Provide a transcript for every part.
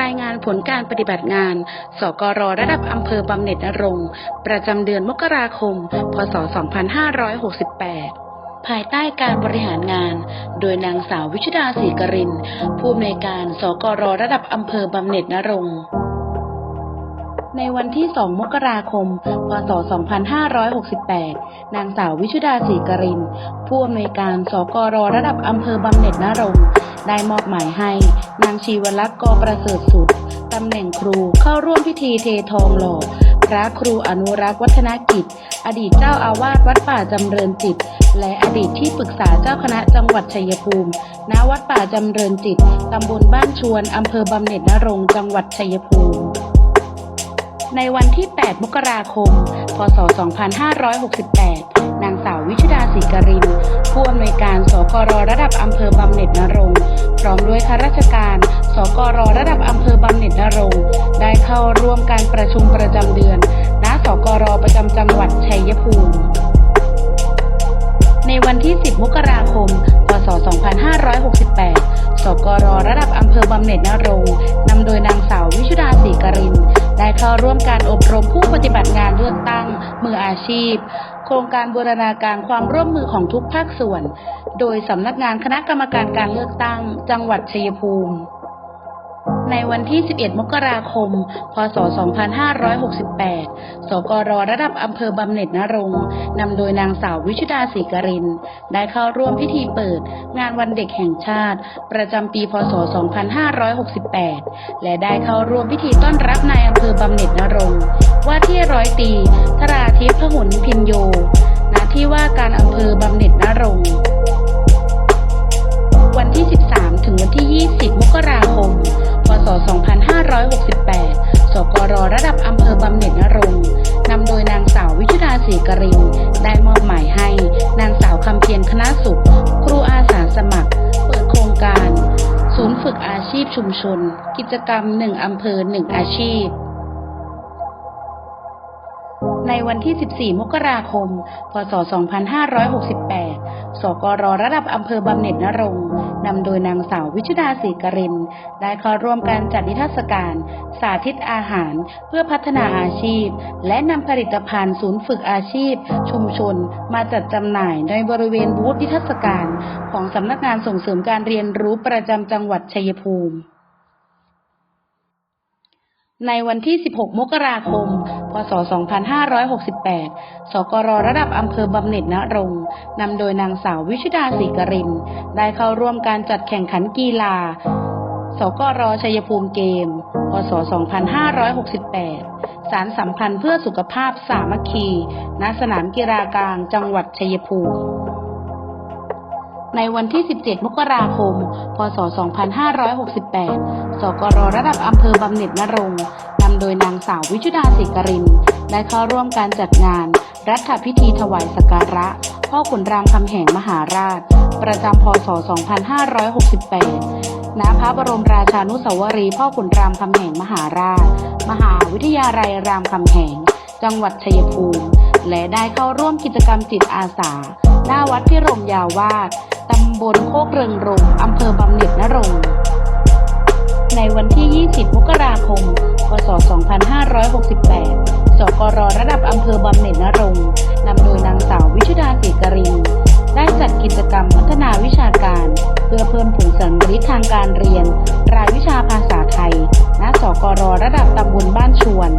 รายงานผลการปฏิบัติงาน สกรระดับอำเภอบำเหน็จนรงค์ประจำเดือนมกราคม พศ 2568ภายใต้การบริหารงาน โดยนางสาววิชุดาศรีกริน ผู้อำนวยการ สกรระดับอำเภอบำเหน็จนรงค์ ในวันที่ 2 มกราคม พศ 2568 นางสาววิชุดาศรีกริน ผู้อำนวยการสกรระดับอำเภอบำเหน็จนรงได้มอบหมายให้ นางชีวลักษณ์กอประเสริฐสุด ตำแหน่งครูเข้าร่วมพิธีเททองหล่อ พระครูอนุรักษ์วัฒนกิจ อดีตเจ้าอาวาสวัดป่าจำเริญจิต และอดีตที่ปรึกษาเจ้าคณะจังหวัดชัยภูมิ ณ วัดป่าจำเริญจิต ตำบลบ้านชวน อำเภอบำเหน็จนรงจังหวัดชัยภูมิ ในวันที่ 8 มกราคม พศ 2568 นางสาววิชุดาศรีกริน ผู้อำนวยการสกรระดับอำเภอบำเหน็จนรงพร้อมด้วยข้าราชการ สกรระดับอำเภอบำเหน็จนรงได้เข้าร่วมการประชุมประจำเดือน ณ สกรประจำจังหวัดชัยภูมิในวันที่ 10 มกราคม พศ 2568 สกรระดับอำเภอบำเหน็จนรงนำโดยนางสาววิชุดาศรีกรินได้เข้าร่วมการอบรมผู้ปฏิบัติงานเลือกตั้ง มืออาชีพ โครงการบูรณาการความร่วมมือของทุกภาคส่วน โดยสำนักงานคณะกรรมการการเลือกตั้ง จังหวัดชัยภูมิ ในวันที่ 11 มกราคม พศ 2568 สกรระดับอำเภอบำเหน็จนรงนำโดยนางสาววิชุดาศรีกริน ได้เข้าร่วมพิธีเปิด งานวันเด็กแห่งชาติ ประจำปี พศ 2568 และได้เข้าร่วมพิธีต้อนรับนายอำเภอบำเหน็จนรงว่าที่ร้อยตีธราทิพย์พหุนพินโยณที่ว่าการอำเภอบำเหน็จนรงวันที่ 13 ถึงวันที่ 20 มกราคม ศ 2568 สกรระดับอำเภอบำเหน็จนรงค์นำโดยนางสาววิชุดาศรีกรินได้มอบหมายให้ นางสาวคำเพียรคณะสุข ครูอาสาสมัคร เปิดโครงการ ศูนย์ฝึกอาชีพชุมชน กิจกรรม 1อำเภอ 1 อาชีพ ในวันที่ 14 มกราคม พศ 2568 สกรระดับอำเภอบำเหน็จนรงค์นำโดยนางสาววิชุดาศรีกริน ได้เข้าร่วมการจัดนิทรรศการ สาธิตอาหารเพื่อพัฒนาอาชีพ และนำผลิตภัณฑ์ศูนย์ฝึกอาชีพ ชุมชน มาจัดจำหน่ายในบริเวณบูธนิทรรศการ ของสำนักงานส่งเสริมการเรียนรู้ประจำจังหวัดชัยภูมิ ในวันที่ 16 มกราคม พศ 2568 สกรระดับอำเภอบำเหน็จนรงนำโดยนางสาววิชุดาศรีกริน ได้เข้าร่วมการจัดแข่งขันกีฬา สกรชัยภูมิเกม พศ 2568 สารสัมพันธ์เพื่อสุขภาพสามัคคี ณ สนามกีฬากลางจังหวัดชัยภูมิ ในวันที่ 17 มกราคม พศ 2568 สกรระดับอำเภอบำเหน็จนรงนำโดยนางสาววิชุดาศรีกริน ได้เข้าร่วมการจัดงาน รัฐพิธีถวายสักการะ พ่อขุนรามคำแหงมหาราช ประจำพศ 2568ณพระบรมราชานุสาวรีย์พ่อขุนรามคำแหงมหาราช มหาวิทยาลัยรามคำแหง จังหวัดชัยภูมิ และได้เข้าร่วมกิจกรรมจิตอาสา หน้าวัดพิรมยาวาสตำบลโคกเริงรงอำเภอบำเหน็จนรงในวันที่ 20 มกราคม พศ 2568 สกรระดับอำเภอบำเหน็จนรงนำโดยนางสาววิชุดาศรีกรินได้จัดกิจกรรมพัฒนาวิชาการ เพื่อเพิ่มผลสัมฤทธิ์ทางการเรียน รายวิชาภาษาไทย ณ สกรระดับตำบลบ้านชวน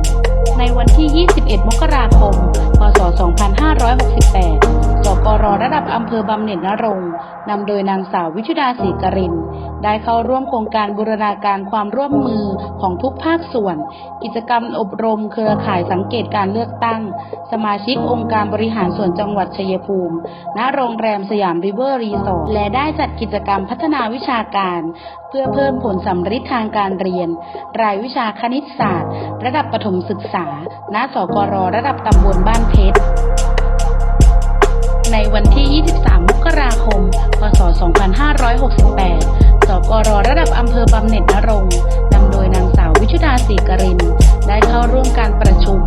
ในวันที่ 21 มกราคม พศ 2568 สกรระดับอำเภอบำเหน็จนรงนำโดยนางสาววิชุดาศรีกริน ได้เข้าร่วมโครงการบูรณาการความร่วมมือของทุกภาคส่วน กิจกรรมอบรมเครือข่ายสังเกตการเลือกตั้ง สมาชิกองค์การบริหารส่วนจังหวัดชัยภูมิ ณ โรงแรมสยามริเวอร์รีสอร์ท และได้จัดกิจกรรมพัฒนาวิชาการ เพื่อเพิ่มผลสัมฤทธิ์ทางการเรียน รายวิชาคณิตศาสตร์ ระดับประถมศึกษา ณ สกรระดับตำบลบ้านเพชร ในวันที่ 23 มกราคม พศ 2568 สกรระดับอำเภอบำเหน็จนรงนำโดยนางสาววิชุดาศรีกริน ได้เข้าร่วมการประชุม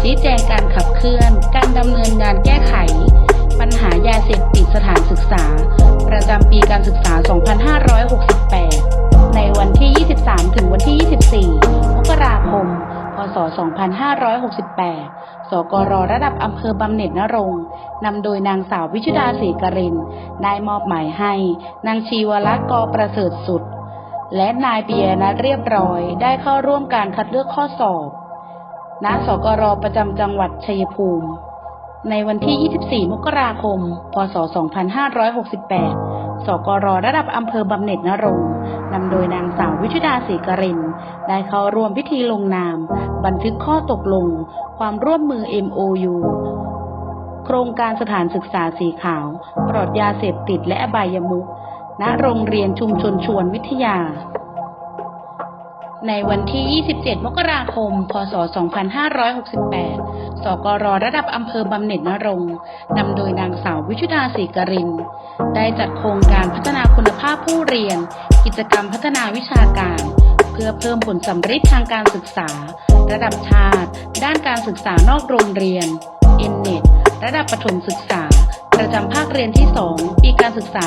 ชี้แจงการขับเคลื่อน การดำเนินงานแก้ไข ปัญหายาเสพติดสถานศึกษา ประจำปีการศึกษา 2568 ในวันที่ 23 ศ 2568 สกรระดับอำเภอบำเหน็จนรงค์นำโดยนางสาววิชุดาศรีกริน ได้มอบหมายให้ นางชีวรักษ์กอประเสริฐสุด และนายเปียนัเรียบร้อย ได้เข้าร่วมการคัดเลือกข้อสอบ ณ สกรประจำจังหวัดชัยภูมิ ในวันที่ 24 มกราคม พศ 2568 สกรระดับอำเภอบำเหน็จนรงนำโดยนางสาววิชุดาศรีกรินได้เข้าร่วมพิธีลงนาม บันทึกข้อตกลง ความร่วมมือ MOU โครงการสถานศึกษาสีขาว ปลอดยาเสพติดและอบายมุขณโรงเรียนชุมชนชวนวิทยา ในวันที่ 27 มกราคม พศ 2568 สกรระดับอำเภอบำเหน็จนรงนำโดยนางสาววิชุดาศรีกริน ได้จัดโครงการพัฒนาคุณภาพผู้เรียน กิจกรรมพัฒนาวิชาการ เพื่อเพิ่มผลสำฤทธิ์ทางการศึกษา ระดับชาติ ด้านการศึกษานอกโรงเรียน n n e t ระดับประถมศึกษา ประจำภาคเรียนที่ 2 ปีการศึกษา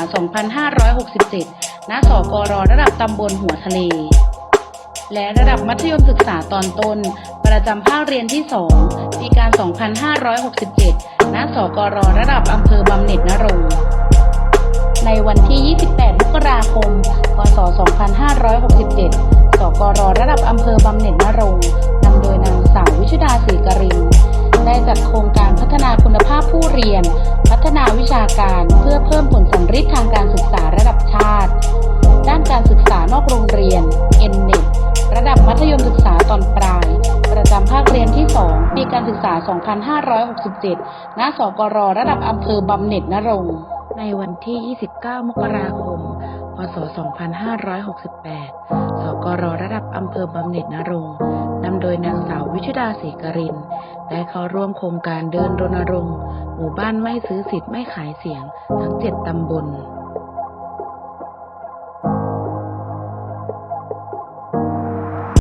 2567 ณ สกรระดับตำบลหัวทะเล และระดับมัธยมศึกษาตอนต้น ประจำภาคเรียนที่ 2 ปีการ 2567 ณ สกรระดับอำเภอบำเหน็จนรงในวันที่ 28 มกราคม พศ 2567 สกรระดับอำเภอบำเหน็จนรงนำโดยนางสาววิชุดาศรีกรินได้จัดโครงการพัฒนาคุณภาพผู้เรียน พัฒนาวิชาการเพื่อเพิ่มผลสำฤทธิ์ทางการศึกษาระดับชาติ ด้านการศึกษานอกโรงเรียน n ระดับมัธยมศึกษาตอนปลาย ประจำภาคเรียนที่ 2 ปีการศึกษา 2567 ณ สกรระดับอำเภอบำเหน็จนรงค์ในวันที่ 29 มกราคม พศ 2568 สกรระดับอำเภอบำเหน็จนรงค์นำโดยนางสาววิชุดาศรีกริน ได้เข้าร่วมโครงการเดินรณรงค์ หมู่บ้านไม่ซื้อสิทธิ์ไม่ขายเสียง ทั้ง 7 ตำบล